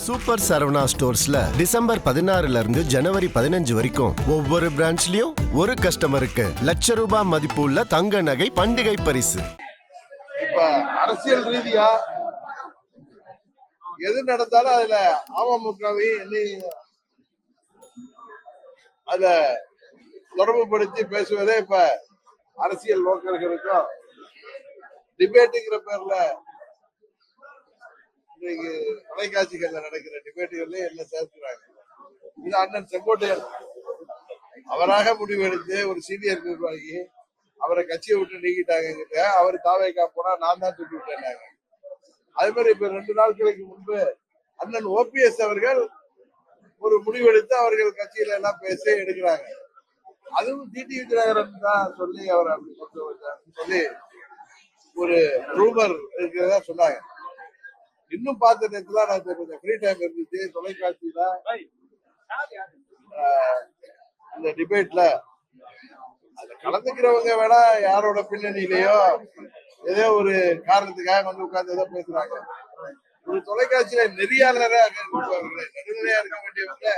Super Saravana ஸ்டோர்ஸ்ல December பதினாறுல இருந்து ஜனவரி பதினஞ்சு வரைக்கும் ஒவ்வொரு பிரான்ச்லயும் ஒரு கஸ்டமருக்கு லட்ச ரூபாய் மதிப்பு உள்ள தங்க நகை பண்டிகை பரிசு. இப்ப அரசியல் ரீதியா எது நடந்தாலும் அதுல அமமுகவை அத தொடர்புபடுத்தி பேசுவதே இப்ப அரசியல் நோக்கர்களுக்கும் டிபேட்டுங்கிற பேர்ல இன்னைக்கு தொலைக்காட்சிகள்ல நடக்கிற டிபேட்டுகள்ல என்ன சேர்க்கிறாங்க? இது அண்ணன் செங்கோட்டையன். அவராக முடிவெடுத்து ஒரு சீனியர் நிர்வாகி அவரை கட்சியை விட்டு நீக்கிட்டாங்க அவர் தாவைக்கா போனா நான் தான் தூக்கி விட்டேன்னாங்க. அதே மாதிரி இப்ப ரெண்டு நாட்களுக்கு முன்பு அண்ணன் ஓபிஎஸ் அவர்கள் ஒரு முடிவெடுத்து அவர்கள் கட்சியில எல்லாம் பேசி எடுக்கிறாங்க. அதுவும் டிடி விஜயநகரன் தான் சொல்லி அவர் அப்படி கொண்டு வந்தாருன்னு சொல்லி ஒரு ரூமர் இருக்கிறதா சொன்னாங்க. இன்னும் பார்த்த நேரத்துல நான் கொஞ்சம் ஃப்ரீ டைம் இருந்துச்சு தொலைக்காட்சியில. இந்த டிபேட்ல அதுல கலந்துக்கிறவங்க வேணா யாரோட பின்னணியிலயோ ஏதோ ஒரு காரணத்துக்காக வந்து உட்கார்ந்து ஏதோ பேசுறாங்க. ஒரு தொலைக்காட்சியில நெறியாளராக நடுநிலையா இருக்க வேண்டியவங்க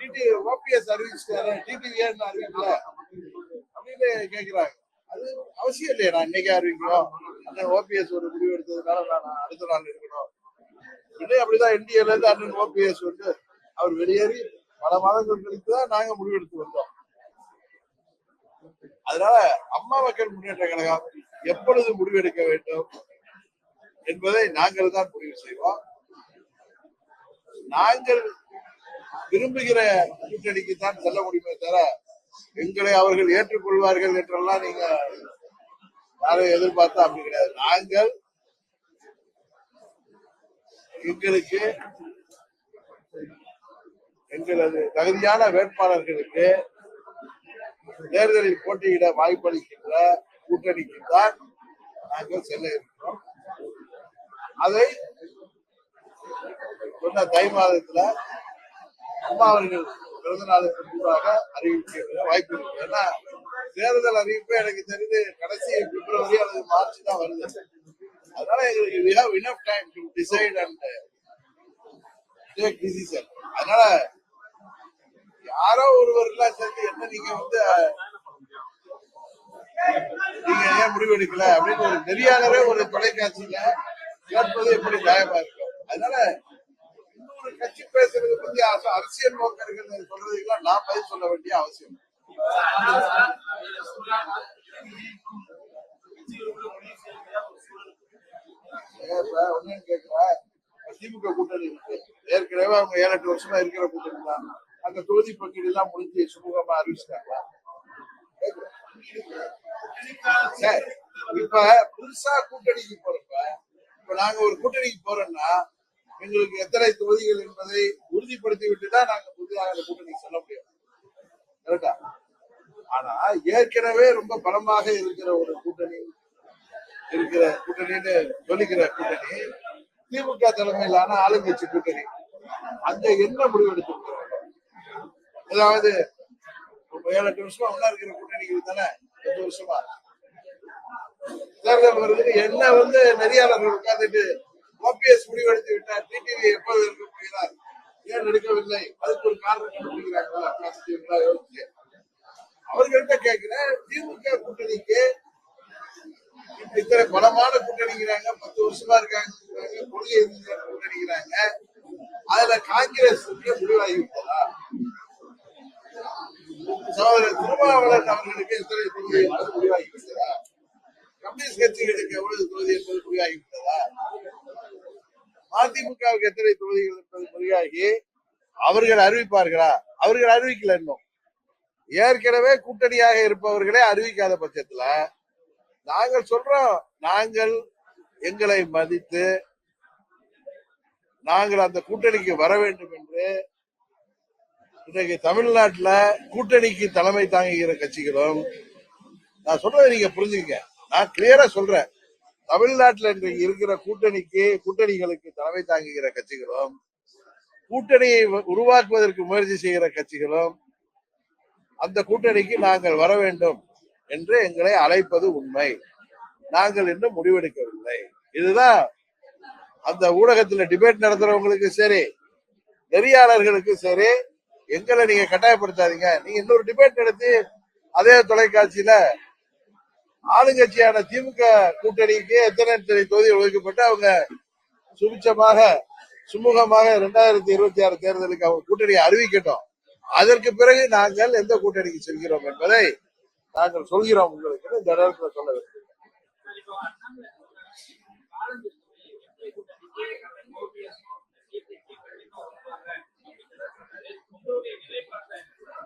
டிடி ஓபிஎஸ் அறிவிச்சிட்டாரு டிடிவி ஏன் அறிவிக்கல அப்படின்னு கேக்குறாங்க. அது அவசியம் இல்லையா நான் இன்னைக்கு அறிவிக்கணும் அண்ணன் ஓபிஎஸ் ஒரு முடிவு எடுத்ததுனால நான் அடுத்த நாள் இருக்கணும். இன்னும் அப்படிதான் இந்தியால இருந்து அண்ணன் ஓபிஎஸ் வந்து அவர் வெளியேறி பல மாதங்கள் கழித்து தான் நாங்க முடிவெடுத்து வந்தோம். அதனால அம்மா மக்கள் முன்னேற்ற கழகம் எப்பொழுது முடிவெடுக்க வேண்டும் என்பதை நாங்கள் தான் முடிவு செய்வோம். நாங்கள் விரும்புகிற கூட்டணிக்கு தான் செல்ல முடியுமே தவிர எங்களை அவர்கள் ஏற்றுக்கொள்வார்கள் என்றெல்லாம் நீங்க யாரும் எதிர்பார்த்தா அப்படி கிடையாது. நாங்கள் எங்களுக்கு எங்களது தகுதியான வேட்பாளர்களுக்கு தேர்தலில் போட்டியிட வாய்ப்பளிக்கின்ற கூட்டணிக்கு தான் நாங்கள் செல்ல இருக்கிறோம். அதை சொன்ன தை மாதத்துல அம்மா அவர்கள் பிறந்த நாளுக்கு முன்பாக அறிவிக்க வாய்ப்பு இருக்கு. ஏன்னா தேர்தல் அறிவிப்பு எனக்கு தெரிந்து கடைசி பிப்ரவரி அல்லது மார்ச் தான் வருது. அதனால எங்களுக்கு we have enough time to decide and take decision அதனால யாரோ ஒருவர் எல்லாம் சேர்ந்து என்ன நீங்க வந்து நீங்க ஏன் முடிவெடுக்கல அப்படின்னு ஒரு நெறியாளரே ஒரு தொலைக்காட்சியில கேட்பது எப்படி நியாயமா இருக்கும்? அதனால ஒரு கட்சி பேசுறது பத்தி அரசியல் நோக்கர்கள் சொல்றதுக்கெல்லாம் நான் பதில் சொல்ல வேண்டிய அவசியம் திமுக கூட்டணி இருக்கு. ஏற்கனவே அவங்க ஏழு எட்டு வருஷமா இருக்கிற கூட்டணி தான். அந்த தொகுதி பங்கீடு எல்லாம் முடிஞ்சு சுமூகமா அறிவிச்சிட்டாங்க இப்ப புதுசா கூட்டணிக்கு போறப்ப இப்ப நாங்க ஒரு கூட்டணிக்கு போறோம்னா எங்களுக்கு எத்தனை தொகுதிகள் என்பதை உறுதிப்படுத்தி விட்டுதான் நாங்க புதிதாக அந்த கூட்டணிக்கு சொல்ல முடியும் கரெக்டா ஆனா ஏற்கனவே ரொம்ப பலமாக இருக்கிற ஒரு கூட்டணி இருக்கிற கூட்டணின்னு சொல்லிக்கிற கூட்டணி திமுக தலைமையிலான ஆளுங்கட்சி கூட்டணி. அங்க என்ன முடிவு எடுத்திருக்கிறோம் அதாவது ஏழு எட்டு வருஷமா ஒண்ணா இருக்கிற கூட்டணிகள் தானே? எட்டு வருஷமா. தேர்தல் வருது என்ன வந்து நெறியாளர்கள் உட்கார்ந்துட்டு ஓபிஎஸ் முடிவெடுத்து விட்டார். டிடிவி எப்போது இருக்க போகிறார் ஏன் எடுக்கவில்லை? அதுக்கு ஒரு காரணம் கண்டுபிடிக்கிறாங்களா? யோசிச்சு. அவர்கள்ட்ட கேட்கிறேன் திமுக கூட்டணிக்கு இத்தனை பலமான கூட்டணிங்கிறாங்க பத்து வருஷமா இருக்காங்க கொள்கை கூட்டணிக்கிறாங்க அதுல காங்கிரஸ் முடிவாகி விட்டதா? சகோதரர் திருமாவளவன் அவர்களுக்கு எத்தனை தொகுதி என்பது முடிவாகி விட்டதா? கம்யூனிஸ்ட் கட்சிகளுக்கு எவ்வளவு தொகுதி என்பது முடிவாகி அதிமுகவுக்கு எத்தனை தொகுதிகள் என்பது முடிவாகி அவர்கள் அறிவிப்பார்களா? அவர்கள் அறிவிக்கல இன்னும். ஏற்கனவே கூட்டணியாக இருப்பவர்களே அறிவிக்காத பட்சத்துல நாங்கள் சொல்றோம் நாங்கள் எங்களை மதித்து நாங்கள் அந்த கூட்டணிக்கு வர வேண்டும் என்று. இன்றைக்கு தமிழ்நாட்டுல கூட்டணிக்கு தலைமை தாங்குகிற கட்சிகளும் நான் சொல்றதை நீங்க புரிஞ்சுக்கங்க. நான் கிளியரா சொல்றேன். தமிழ்நாட்டில் இன்றைக்கு இருக்கிற கூட்டணிக்கு கூட்டணிகளுக்கு தலைமை தாங்குகிற கட்சிகளும் கூட்டணியை உருவாக்குவதற்கு முயற்சி செய்கிற கட்சிகளும் அந்த கூட்டணிக்கு நாங்கள் வர வேண்டும் என்று எங்களை அழைப்பது உண்மை. நாங்கள் இன்னும் முடிவெடுக்கவில்லை. இதுதான் அந்த ஊடகத்துல டிபேட் நடத்துறவங்களுக்கு சரி நெறியாளர்களுக்கு சரி எங்களை நீங்க கட்டாயப்படுத்தாதீங்க. நீங்க இன்னொரு டிபேட் நடத்தி அதே தொலைக்காட்சியில ஆளுங்கட்சியான திமுக கூட்டணிக்கு எத்தனை எத்தனை தொகுதி ஒதுக்கப்பட்டு அவங்க சுபிச்சமாக சுமூகமாக இரண்டாயிரத்தி இருபத்தி ஆறு தேர்தலுக்கு அவங்க கூட்டணியை அறிவிக்கட்டும். அதற்கு பிறகு நாங்கள் எந்த கூட்டணிக்கு செல்கிறோம் என்பதை நாங்கள் சொல்கிறோம் உங்களுக்கு இந்த நேரத்தில் சொல்ல வேண்டும்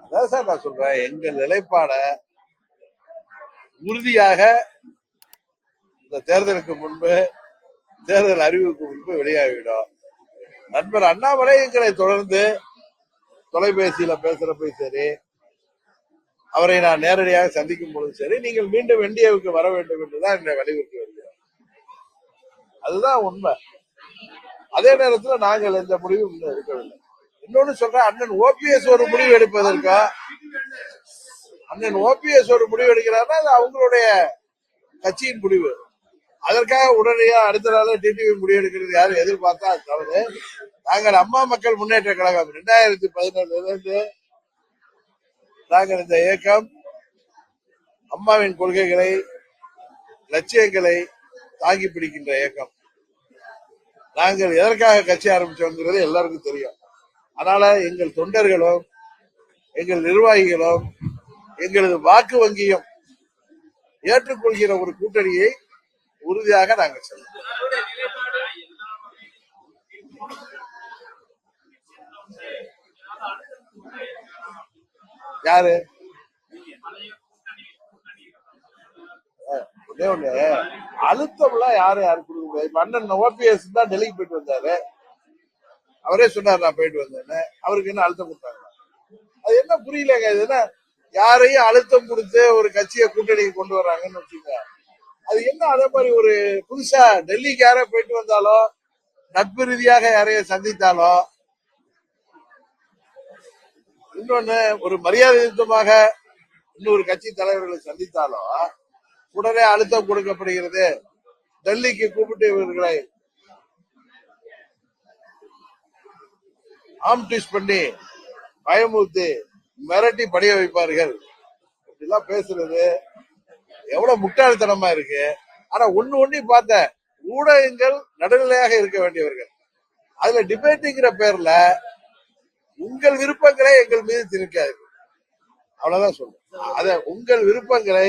அதான் சார் நான் சொல்றேன் எங்கள் நிலைப்பாட உறுதியாக இந்த தேர்தலுக்கு முன்பு தேர்தல் அறிவுக்கு முன்பு வெளியாகிவிடும். நண்பர் அண்ணாமலை எங்களை தொடர்ந்து தொலைபேசியில பேசுறப்ப சரி அவரை நான் நேரடியாக சந்திக்கும் பொழுது சரி நீங்கள் மீண்டும் என்டிஏவுக்கு வர வேண்டும் என்றுதான் என்னை வலியுறுத்தி வருகிறோம் அதுதான் உண்மை. அதே நேரத்துல நாங்கள் எந்த முடிவும் இன்னும் எடுக்கவில்லை. இன்னொன்னு சொல்றேன் அண்ணன் ஓபிஎஸ் ஒரு முடிவு எடுப்பதற்கா அண்ணன் ஓபிஎஸ் ஒரு முடிவு எடுக்கிறாருன்னா அது அவங்களுடைய கட்சியின் முடிவு. அதற்காக உடனடியாக அடுத்த நாள் டிடிவி முடிவெடுக்கிறது யாரும் எதிர்பார்த்தா அது தவறு. நாங்கள் அம்மா மக்கள் முன்னேற்ற கழகம். ரெண்டாயிரத்தி பதினேழுல இருந்து நாங்கள் இந்த இயக்கம் அம்மாவின் கொள்கைகளை லட்சியங்களை தாங்கி பிடிக்கின்ற இயக்கம். நாங்கள் எதற்காக கட்சி ஆரம்பிச்சோங்கிறது எல்லாருக்கும் தெரியும். அதனால எங்கள் தொண்டர்களும் எங்கள் நிர்வாகிகளும் எங்களது வாக்கு வங்கியும் ஏற்றுக்கொள்கிற ஒரு கூட்டணியை உறுதியாக நாங்கள் செல்வோம் யாரு? அஹ் ஒண்ணு அழுத்தம்லாம் யாரும் யாரும் கொடுக்க முடியாது ஓபிஎஸ் தான் டெல்லிக்கு போயிட்டு வந்தாரு. அவரே சொன்னார் நான் போயிட்டு வந்தேன்னு. அவருக்கு என்ன அழுத்தம் கொடுத்தாங்க? அது என்ன புரியலங்க இதுன்னா என்ன யாரையும் அழுத்தம் கொடுத்து ஒரு கட்சியை கூட்டணிக்கு கொண்டு வர்றாங்கன்னு வச்சுக்கோங்க. அது என்ன அதே மாதிரி ஒரு புதுசா டெல்லிக்கு யாரோ போயிட்டு வந்தாலோ நட்பு ரீதியாக யாரையும் சந்தித்தாலோ இன்னொன்னு ஒரு மரியாதை யுத்தமாக இன்னொரு கட்சி தலைவர்களை சந்தித்தாலோ உடனே அழுத்தம் கொடுக்கப்படுகிறது. டெல்லிக்கு கூப்பிட்டு இவர்களை ஆம் ட்விஸ்ட் பண்ணி பயமுறுத்தி மிரட்டி படிய வைப்பார்கள். இப்படிலாம் பேசுறது எவ்வளவு முட்டாள்தனமா இருக்கு. ஆனா ஒண்ணு ஒண்ணு பார்த்தேன் ஊடகங்கள் நடுநிலையாக இருக்க வேண்டியவர்கள். அதுல டிபேட்டுங்கிற பேர்ல உங்கள் விருப்பங்களை எங்கள் மீது திணிக்காது அவ்வளவுதான் சொல்றேன். அத உங்கள் விருப்பங்களை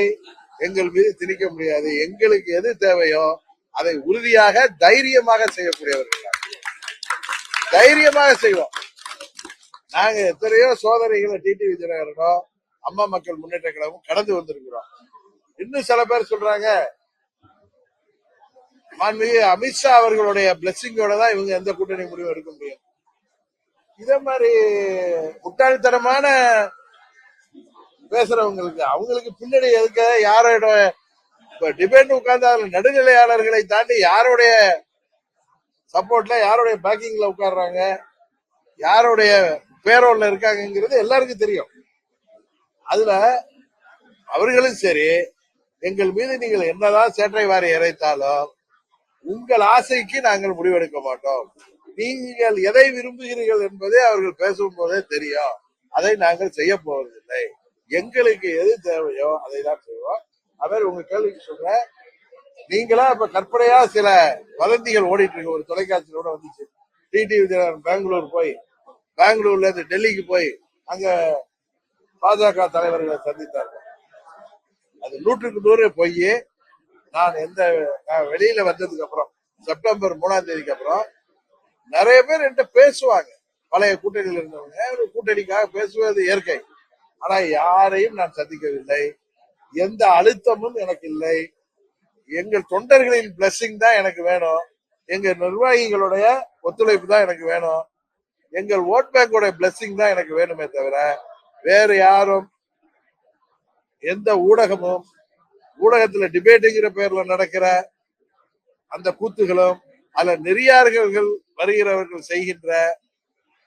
எங்கள் மீது திணிக்க முடியாது. எங்களுக்கு எது தேவையோ அதை உறுதியாக தைரியமாக செய்யக்கூடியவர்கள் தைரியமாக செய்வோம். நாங்க எத்தனையோ சோதனைகளை டிடி விஜயநகரனோ அம்மா மக்கள் முன்னேற்ற கழகம் கடந்து வந்திருக்கிறோம். இன்னும் சில பேர் சொல்றாங்க மாண்புமிகு அமித்ஷா அவர்களுடைய பிளெஸிங்கோட தான் இவங்க எந்த கூட்டணி முடிவும் எடுக்க முடியும். இதே மாதிரி முட்டாள்தனமான பேசுறவங்களுக்கு அவங்களுக்கு பின்னாடி எதுக்க யாரோட இப்ப டிபேட் உட்கார்ந்து நடுநிலையாளர்களை தாண்டி யாருடைய சப்போர்ட்ல யாருடைய பேக்கிங்ல உட்கார்றாங்க யாருடைய பேரோல்ல இருக்காங்கங்கிறது எல்லாருக்கும் தெரியும். அதுல அவர்களும் சரி எங்கள் மீது நீங்கள் என்னதான் சேற்றை வாரி இறைத்தாலும் உங்கள் ஆசைக்கு நாங்கள் முடிவெடுக்க மாட்டோம். நீங்கள் எதை விரும்புகிறீர்கள் என்பதை அவர்கள் பேசும் போதே தெரியும். அதை நாங்கள் செய்ய போவதில்லை. எங்களுக்கு எது தேவையோ அதை தான் செய்வோம். அவர் உங்க கேள்விக்கு சொல்ற நீங்களா இப்ப கற்பனையா சில வதந்திகள் ஓடிட்டு இருக்கு. ஒரு தொலைக்காட்சியில கூட வந்துச்சு. டிடி விஜயன் பெங்களூர் போய் பெங்களூர்ல இருந்து டெல்லிக்கு போய் அங்க பாஜக தலைவர்களை சந்தித்தார்கள் அது நூற்றுக்கு நூறு பொய் நான் எந்த வெளியில வந்ததுக்கு அப்புறம் செப்டம்பர் மூணாம் தேதிக்கு அப்புறம் நிறைய பேர் என்கிட்ட பேசுவாங்க. பழைய கூட்டணியில் இருந்தவங்க. ஒரு கூட்டணிக்காக பேசுவது இயற்கை. ஆனா யாரையும் நான் சந்திக்கவில்லை. எந்த அழுத்தமும் எனக்கு இல்லை. எங்கள் தொண்டர்களின் blessing தான் எனக்கு வேணும். எங்க நிர்வாகிகளுடைய ஒத்துழைப்பு தான் எனக்கு வேணும். எங்கள் ஓட் பேங்கோட பிளஸ்ஸிங் தான் எனக்கு வேணுமே தவிர வேறு யாரும் எந்த ஊடகமும் ஊடகத்துல டிபேட்டுங்கிற பேர்ல நடக்கிற அந்த கூத்துகளும் அல்ல நெறியார்கள் வருகிறவர்கள் செய்கின்ற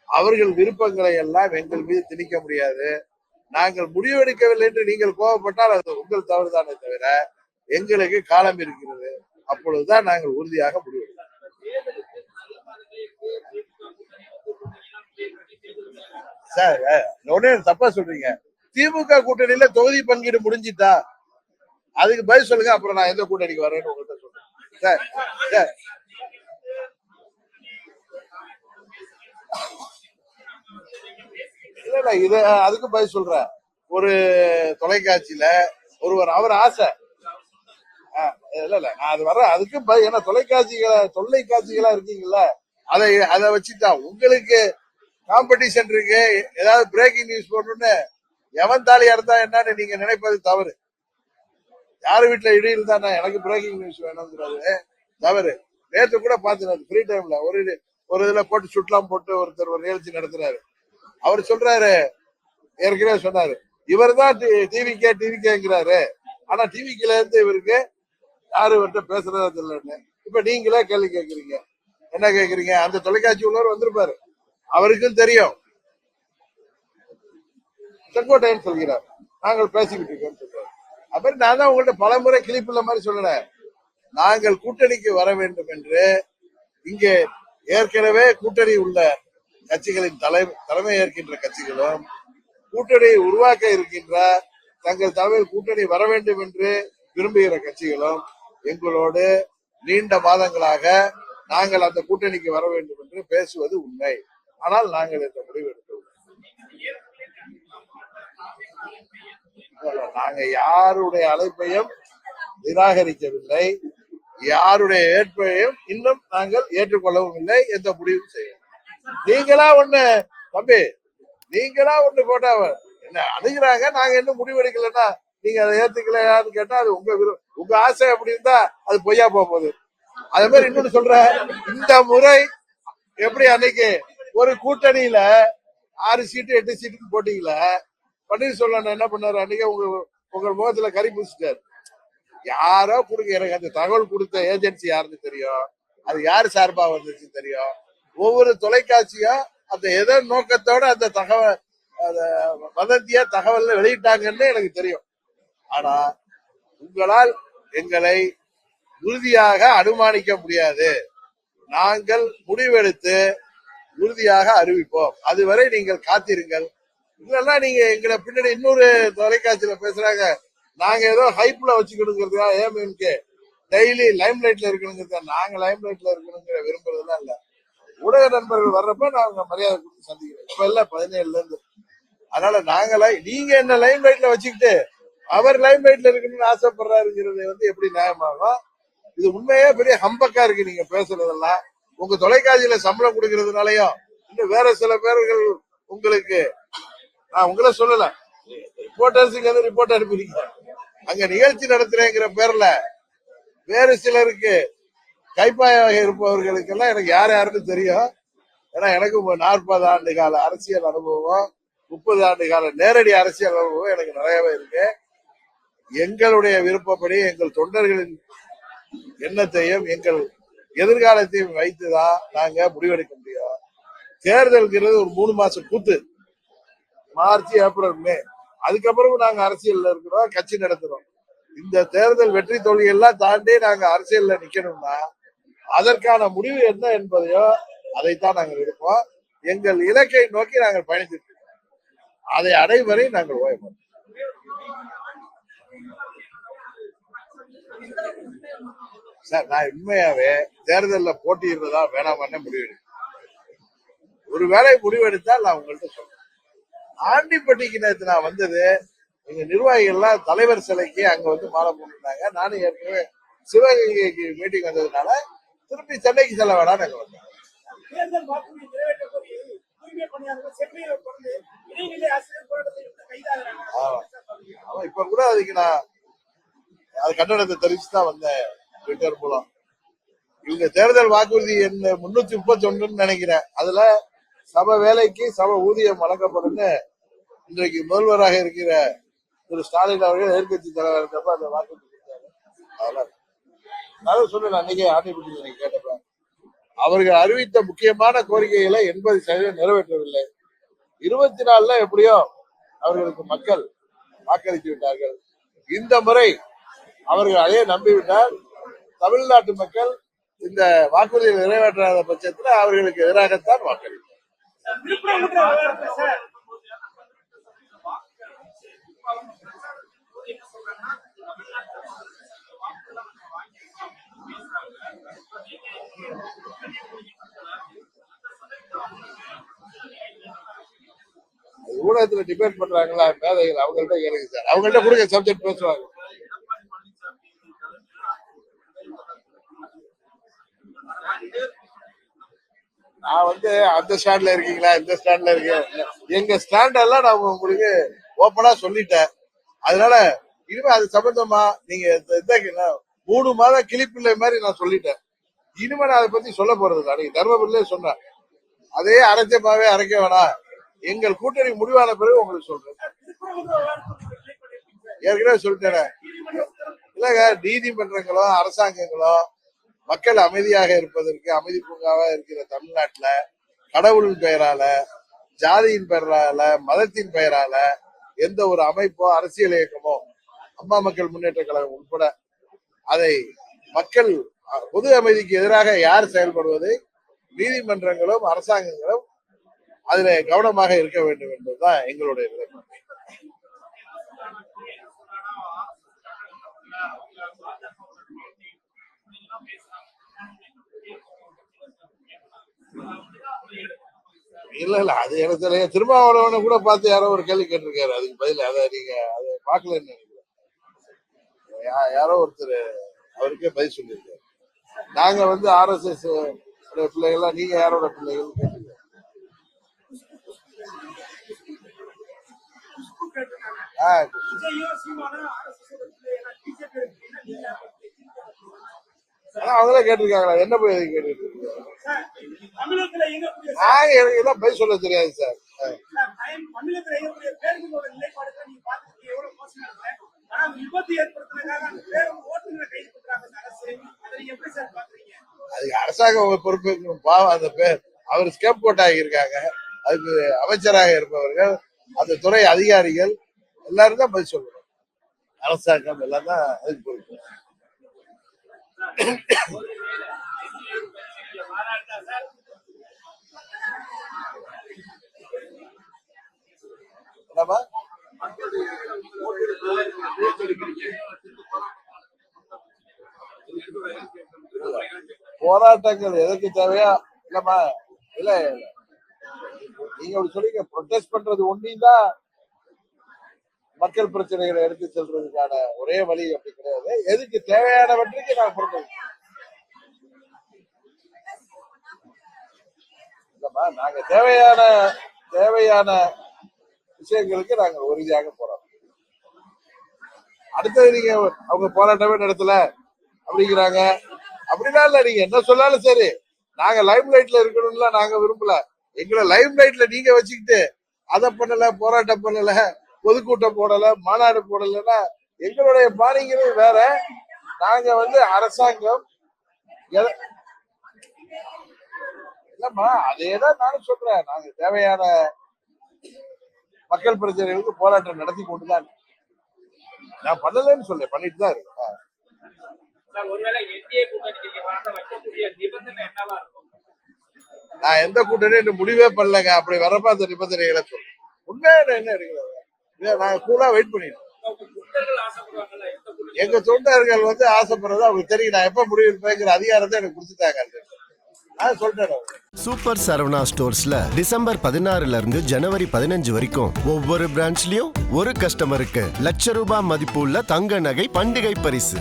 அவர்கள் விருப்பங்களை எல்லாம் எங்கள் மீது திணிக்க முடியாது. நாங்கள் முடிவெடுக்கவில்லை என்று நீங்கள் கோபப்பட்டால் அது உங்கள் தவறுதானே தவிர எங்களுக்கு காலம் இருக்கிறது. அப்பொழுதுதான் நாங்கள் உறுதியாக முடிவெடுக்கிறோம் சார் உடனே தப்பா சொல்றீங்க. திமுக கூட்டணியில தொகுதி பங்கீடு முடிஞ்சிட்டா அதுக்கு பதில் சொல்லுங்க அப்புறம் நான் எந்த கூட்டணிக்கு வரேன்னு உங்கள்கிட்ட சொல்றேன். Sir sir. இல்ல இல்ல இது அதுக்கு பதில் சொல்றேன். ஒரு தொலைக்காட்சியில ஒருவர் அவர் ஆசை. இல்ல இல்ல நான் அது வர்றேன் அதுக்கு ஏன்னா தொலைக்காட்சிகளை தொல்லைக்காட்சிகளா இருக்கீங்கல்ல அதை அதை வச்சுட்டா உங்களுக்கு காம்படிஷன் இருக்கு. ஏதாவது பிரேக்கிங் நியூஸ் போடணும்னு எவன் தாலியா இருந்தா என்னன்னு நீங்க நினைப்பது தவறு. யார் வீட்டுல இடி இருந்தா எனக்கு பிரேக்கிங் நியூஸ் வேணுங்கிறது தவறு. நேற்று கூட பாத்துறாரு ஃப்ரீ டைம்ல ஒரு இது- ஒரு இதுல போட்டு சுட்லாம் போட்டு ஒருத்தர் ஒரு நிகழ்ச்சி நடத்துறாரு. அவர் சொல்றாரு ஏற்கனவே சொன்னாரு. இவர் தான் டிவிக்கே டிவிக்கேங்கிறாரு ஆனா டிவிக்கில இருந்து இவருக்கு யாரு இவர்கிட்ட பேசுறது தெரியலன்னு இப்ப நீங்களே கேள்வி கேக்குறீங்க. என்ன கேக்குறீங்க? அந்த தொலைக்காட்சி உள்ளவர் வந்திருப்பாரு. அவருக்கும் தெரியும். செங்கோட்டையன் சொல்கிறார். நாங்கள் பேசிக்கிட்டு இருக்கோம் சொல்றாரு. அப்புறம் நான் தான் உங்கள்ட்ட பல முறை கிளிப்புள்ள மாதிரி சொல்றேன் நாங்கள் கூட்டணிக்கு வர வேண்டும் என்று இங்கே ஏற்கனவே கூட்டணி உள்ள கட்சிகளின் தலை தலைமை ஏற்கின்ற கட்சிகளும் கூட்டணியை உருவாக்க இருக்கின்ற தங்கள் தலைமையில் கூட்டணி வர வேண்டும் என்று விரும்புகிற கட்சிகளும் எங்களோடு நீண்ட மாதங்களாக நாங்கள் அந்த கூட்டணிக்கு வர வேண்டும் என்று பேசுவது உண்மை. ஆனால் நாங்கள் இந்த முடிவு எடுத்தோம் நாங்க யாருடைய அழைப்பையும் நிராகரிக்கவில்லை. யாருடைய ஏற்பையும் இன்னும் நாங்கள் ஏற்றுக்கொள்ளவும் இல்லை எந்த முடிவும் செய்யவும் நீங்களா ஒண்ணு தம்பி நீங்களா ஒண்ணு போட்டா என்ன அணுகிறாங்க? நாங்க என்ன முடிவெடுக்கலன்னா நீங்க அதை ஏத்துக்கலையான்னு கேட்டா அது உங்க உங்க ஆசை அப்படி இருந்தா அது பொய்யா போக போகுது. அதே மாதிரி இன்னொன்னு சொல்ற இந்த முறை எப்படி அன்னைக்கு ஒரு கூட்டணியில ஆறு சீட்டு எட்டு சீட்டுன்னு போட்டீங்கள பன்னீர்செல்வம் என்ன பண்ணாரு? அன்னைக்கு உங்க உங்க முகத்துல கறி பூசிட்டாரு. யாரோ கொடுக்க எனக்கு அந்த தகவல் கொடுத்த ஏஜென்சி யாருன்னு தெரியும். அது யாரு சார்பா வந்துச்சுன்னு தெரியும். ஒவ்வொரு தொலைக்காட்சியும் அந்த எதோ நோக்கத்தோட அந்த தகவல் வதந்தியா தகவல் வெளியிட்டாங்கன்னு எனக்கு தெரியும். ஆனா உங்களால் எங்களை உறுதியாக அனுமானிக்க முடியாது. நாங்கள் முடிவெடுத்து உறுதியாக அறிவிப்போம். அதுவரை நீங்கள் காத்திருங்கள். இல்லைன்னா நீங்க எங்களை பின்னாடி இன்னொரு தொலைக்காட்சியில பேசுறாங்க. நாங்க ஏதோ ஹைப்ல வச்சுக்கணுங்கிறதுக்கா ஏஎம்எம்கே டெய்லி லைம் லைட்ல இருக்கணுங்கிறதா நாங்க லைம் லைட்ல இருக்கணுங்கிற விரும்புறதுலாம் இல்ல. ஊடக நண்பர்கள் வர்றப்ப நாங்க மரியாதை கொடுத்து சந்திக்கிறோம் இப்ப இல்ல பதினேழுல இருந்து. அதனால நாங்களா நீங்க என்ன லைம் லைட்ல வச்சுக்கிட்டு அவர் லைம் லைட்ல இருக்கணும்னு ஆசைப்படுறாருங்கிறது வந்து எப்படி நியாயமாகும்? இது உண்மையே பெரிய ஹம்பக்கா இருக்கு நீங்க பேசுறதெல்லாம். உங்க தொலைக்காட்சியில சம்பளம் கொடுக்கறதுனாலயும் இன்னும் வேற சில பேர்கள் உங்களுக்கு நான் உங்களை சொல்லல. ரிப்போர்ட்டர்ஸுக்கு வந்து ரிப்போர்ட் அனுப்பிடுங்க அங்க நிகழ்ச்சி நடத்துறேங்கிற பேர்ல வேறு சிலருக்கு கைப்பாயாக இருப்பவர்களுக்கெல்லாம் எனக்கு யார் யாருன்னு தெரியும். ஏன்னா எனக்கு நாற்பது ஆண்டு கால அரசியல் அனுபவம் முப்பது ஆண்டு கால நேரடி அரசியல் அனுபவம் எனக்கு நிறையவே இருக்கு. எங்களுடைய விருப்பப்படி எங்கள் தொண்டர்களின் எண்ணத்தையும் எங்கள் எதிர்காலத்தையும் வைத்துதான் நாங்க முடிவெடுக்க முடியும். தேர்தல்ங்கிறது ஒரு மூணு மாசம் கூத்து. March April May. அதுக்கப்புறமும் நாங்க அரசியல்ல இருக்கிறோம் கட்சி நடத்துறோம். இந்த தேர்தல் வெற்றி தோல்வியெல்லாம் தாண்டி நாங்க அரசியல்ல நிக்கணும்னா அதற்கான முடிவு என்ன என்பதையோ அதைத்தான் நாங்கள் எடுப்போம். எங்கள் இலக்கை நோக்கி நாங்கள் பயணித்து அதை அடைவரை நாங்கள் நாங்கள் ஓயப்போம் சார் நான் உண்மையாவே தேர்தல்ல போட்டியிடுறதா வேணாமான்னு எடுக்கிறேன் ஒருவேளை முடிவெடுத்தால் நான் உங்கள்கிட்ட சொல்றேன். ஆண்டிப்பட்டிக்கு நேற்று நான் வந்தது எங்க நிர்வாகிகள்லாம் தலைவர் சிலைக்கு அங்க வந்து மாலை போட்டுருந்தாங்க. நானும் ஏற்கனவே சிவகங்கைக்கு மீட்டிங் வந்ததுனால திருப்பி சென்னைக்கு செல்ல வேணாம்னு அங்க வந்தேன். இப்ப கூட அதுக்கு நான் அது கண்டனத்தை தெரிவிச்சு தான் வந்தேன். ட்விட்டர் மூலம். இவங்க தேர்தல் வாக்குறுதி என்ன முன்னூத்தி முப்பத்தி ஒன்றுன்னு நினைக்கிறேன். அதுல சப வேலைக்கு சப ஊதியம் வழங்கப்படும்னு இன்றைக்கு முதல்வராக இருக்கிற திரு ஸ்டாலின் அவர்கள் எதிர்கட்சி தலைவர் இருந்தப்ப அந்த வாக்குறுதி கொடுத்தாரு. அதெல்லாம் நான் சொன்னேன் அன்னைக்கே ஆண்டிப்பட்டி கேட்டப்ப. அவர்கள் அறிவித்த முக்கியமான கோரிக்கைகளை எண்பது சதவீதம் நிறைவேற்றவில்லை. இருபத்தி நாலுல எப்படியோ அவர்களுக்கு மக்கள் வாக்களித்து விட்டார்கள். இந்த முறை அவர்கள் அதே நம்பிவிட்டால் தமிழ்நாட்டு மக்கள் இந்த வாக்குறுதியை நிறைவேற்றாத பட்சத்துல அவர்களுக்கு எதிராகத்தான் வாக்களிப்போம் ஊடகத்துல டிபேட் பண்றாங்களா? மேதைகள் அவங்கள்ட்ட கேளுங்க சார். அவங்கள்ட்ட கொடுங்க சப்ஜெக்ட் பேசுவாங்க. நான் வந்து அந்த ஸ்டாண்ட்ல இருக்கீங்களா? இந்த ஸ்டாண்ட்ல இருக்கீங்க. எங்க ஸ்டாண்ட் எல்லாம் நான் உங்களுக்கு ஓப்பனா சொல்லிட்டேன். அதனால இனிமே அது சம்பந்தமா நீங்க இந்த- மூணு மாதம் கிளிப்பிள்ளை மாதிரி நான் சொல்லிட்டேன். இனிமே நான் அதை பத்தி சொல்ல போறது இல்லை. நீங்க தர்மபுரியிலே சொன்னேன். அதே அரைச்சமாவே அரைக்க வேணாம். எங்கள் கூட்டணி முடிவான பிறகு உங்களுக்கு சொல்றேன். ஏற்கனவே சொல்லிட்டேன். இல்லங்க நீதிமன்றங்களோ அரசாங்கங்களோ மக்கள் அமைதியாக இருப்பதற்கு அமைதி பூங்காவா இருக்கிற தமிழ்நாட்டுல கடவுளின் பெயரால ஜாதியின் பெயரால மதத்தின் பெயரால எந்த ஒரு அமைப்போ அரசியல் இயக்கமோ அம்மா மக்கள் முன்னேற்ற கழகம் உட்பட அதை மக்கள் பொது அமைதிக்கு எதிராக யார் செயல்படுவதை நீதிமன்றங்களும் அரசாங்கங்களும் அதில் கவனமாக இருக்க வேண்டும் என்பதுதான் எங்களுடைய நிலைப்பாடு இல்ல இல்ல அது எனக்கு தெரியல திருமாவளவனை கூட பார்த்து யாரோ ஒரு கேள்வி கேட்டிருக்காரு. அதுக்கு பதில் அதை நீங்க அதை பார்க்கலன்னு நினைக்கிறேன். யாரோ ஒருத்தர் அவருக்கே பதில் சொல்லியிருக்காரு. நாங்க வந்து ஆர்எஸ்எஸ் பிள்ளைகள்லாம் நீங்க யாரோட பிள்ளைகள் கேட்டிருக்காரு. அவங்களே கேட்டிருக்காங்களா? என்ன போய் கேட்டு கேட்டுட்டு இருக்கீங்க? சார், தமிழகத்துல இயங்கக்கூடிய நாங்க எனக்கு இதெல்லாம் பதில் சொல்ல தெரியாது சார். அதை ஒரு பொறுப்பு. பாவம் அந்த பேர் அவர் ஸ்கேப் கோட் ஆகியிருக்காங்க. அதுக்கு அமைச்சராக இருப்பவர்கள் அந்த துறை அதிகாரிகள் எல்லாரும் தான் பதில் சொல்லணும். அரசாங்கம் எல்லாம் தான் அதுக்கு பொறுப்பு. போராட்டங்கள் எதற்கு தேவையா? இல்லம்மா இல்ல. இல்ல. நீங்க அப்படி சொல்லிங்க ப்ரொடெஸ்ட் பண்றது ஒன்றையும் தான் மக்கள் பிரச்சனைகளை எடுத்து செல்றதுக்கான ஒரே வழி அப்படி கிடையாது. எதுக்கு தேவையானவற்றுக்கு நாங்க ப்ரொடெஸ்ட் இல்லம்மா நாங்க தேவையான தேவையான விஷயங்களுக்கு நாங்க உறுதியாக போறோம். அடுத்தது நீங்க அவங்க போராட்டமே நடத்தல அப்படிங்கிறாங்க. அப்படிலாம் இல்ல நீங்க என்ன சொன்னாலும் சரி. நாங்க லைம் லைட்ல இருக்கணும்ல நாங்க விரும்பல. எங்களை லைம் லைட்ல நீங்க வச்சுக்கிட்டு அதை பண்ணல போராட்டம் பண்ணல பொதுக்கூட்டம் போடல மாநாடு போடலைன்னா எங்களுடைய பாணிங்கிறது வேற. நாங்க வந்து அரசாங்கம் இல்லம்மா அதேதான் நானும் சொல்றேன். நாங்க தேவையான மக்கள் பிரச்சனைகளுக்கு போராட்டம் நடத்தி கொண்டுதான். நான் பண்ணலன்னு சொல்ல பண்ணிட்டு தான் இருக்கேன் ஆ. சார், ஒருவேளை என்டிஏ கூட்டணிக்கு வர வைக்கக்கூடிய நிபந்தனை என்னவா இருக்கும் நான் எந்த கூட்டணியும் இன்னும் முடிவே பண்ணலங்க. அப்படி வரப்ப அந்த நிபந்தனைகளை சொல்றேன் உண்மையான என்ன இருக்கிறது? இதை நாங்க கூட வெயிட் கூட்டணி எங்க தொண்டர்கள் வந்து ஆசைப்படுறது அவங்களுக்கு தெரியும். நான் எப்ப முடிவு அதிகாரத்தை எனக்கு கொடுத்துட்டாங்க. சூப்பர் சரவணா ஸ்டோர்ஸ்ல டிசம்பர் பதினாறுல இருந்து ஜனவரி பதினஞ்சு வரைக்கும் ஒவ்வொரு பிரான்ச்லயும் ஒரு கஸ்டமருக்கு லட்ச ரூபாய் மதிப்புள்ள தங்க நகை பண்டிகை பரிசு.